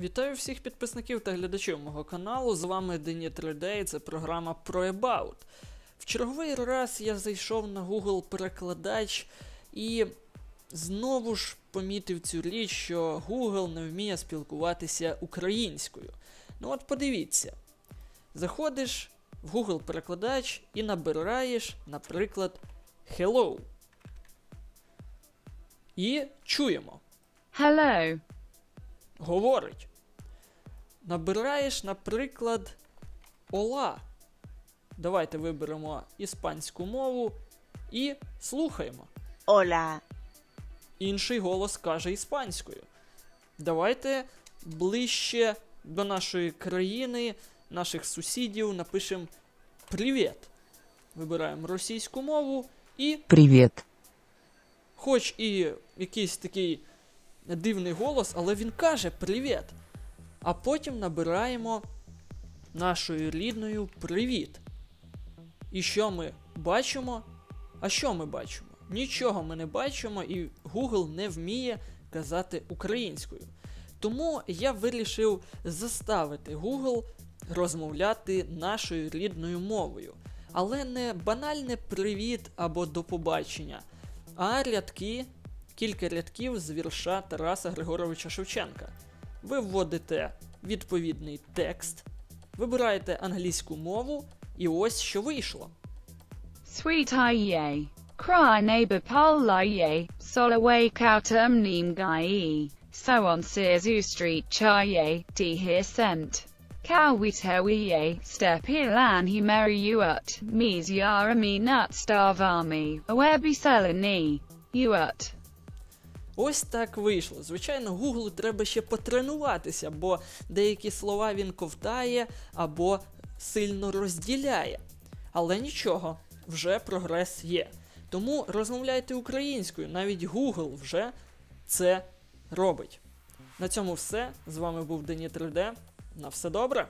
Вітаю всіх підписників та глядачів мого каналу. З вами Дені 3D і це програма ProAbout. В черговий раз я зайшов на Google перекладач і знову ж помітив цю річ, що Google не вміє спілкуватися українською. Ну от подивіться. Заходиш в Google перекладач і набираєш, наприклад, Hello. І чуємо. Hello. Говорить. Набираєш, наприклад, Ола. Давайте виберемо іспанську мову і слухаємо. Hola, Інший голос каже іспанською. Давайте ближче до нашої країни, наших сусідів напишемо Привіт. Вибираємо російську мову і Привет. хоч і якийсь такий дивний голос, але він каже привіт. А потім набираємо нашою рідною привіт. І що ми бачимо? А що ми бачимо? Нічого ми не бачимо, і Google не вміє казати українською. Тому я вирішив заставити Google розмовляти нашою рідною мовою. Але не банальне привіт або до побачення, а рядки, кілька рядків з вірша Тараса Григоровича Шевченка. Ви вводите відповідний текст, вибираєте англійську мову, і ось що вийшло. Sweet ye. Cry neighbor pal ye. Soloway kautum neem guy. So on Searsu Street chaye. D here sent. Kawitewiye. Step ilan he merry you ut. Mees yara me nut starve army. Awebi selani. You ut. Ось так вийшло. Звичайно, Гуглу треба ще потренуватися, бо деякі слова він ковтає або сильно розділяє. Але нічого, вже прогрес є. Тому розмовляйте українською, навіть Google вже це робить. На цьому все. З вами був Дені 3D. На все добре!